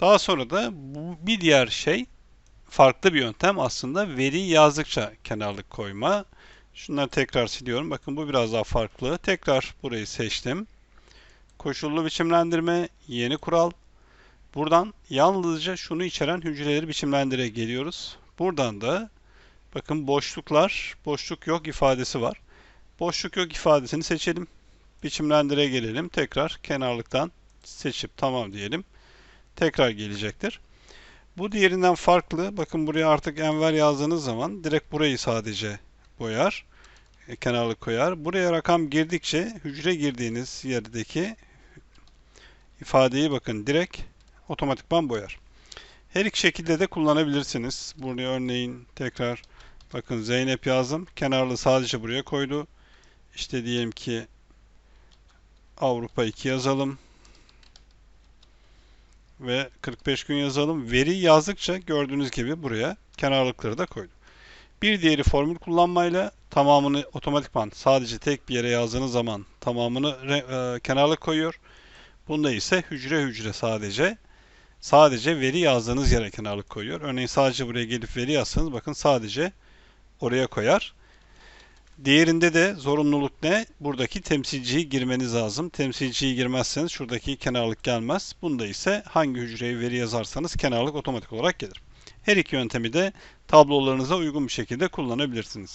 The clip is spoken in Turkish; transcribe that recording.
Daha sonra da bu bir diğer şey farklı bir yöntem aslında veri yazdıkça kenarlık koyma. Şunları tekrar siliyorum. Bakın bu biraz daha farklı. Tekrar burayı seçtim. Koşullu biçimlendirme, yeni kural. Buradan yalnızca şunu içeren hücreleri biçimlendire geliyoruz. Buradan da bakın boşluklar, boşluk yok ifadesi var. Boşluk yok ifadesini seçelim. Biçimlendire gelelim. Tekrar kenarlıktan seçip tamam diyelim. Tekrar gelecektir. Bu diğerinden farklı. Bakın buraya artık enver yazdığınız zaman direkt burayı sadece boyar. E, kenarlık koyar. Buraya rakam girdikçe hücre girdiğiniz yerdeki ifadeyi bakın direkt otomatikman boyar. Her iki şekilde de kullanabilirsiniz. Buraya örneğin tekrar bakın Zeynep yazdım. Kenarlı sadece buraya koydu. İşte diyelim ki Avrupa 2 yazalım. Ve 45 gün yazalım. Veri yazdıkça gördüğünüz gibi buraya kenarlıkları da koydum. Bir diğeri formül kullanmayla tamamını otomatikman sadece tek bir yere yazdığınız zaman tamamını e, kenarlık koyuyor. Bunda ise hücre hücre sadece sadece veri yazdığınız yere kenarlık koyuyor. Örneğin sadece buraya gelip veri yazsanız bakın sadece oraya koyar. Diğerinde de zorunluluk ne? Buradaki temsilciyi girmeniz lazım. Temsilciyi girmezseniz şuradaki kenarlık gelmez. Bunda ise hangi hücreye veri yazarsanız kenarlık otomatik olarak gelir. Her iki yöntemi de tablolarınıza uygun bir şekilde kullanabilirsiniz.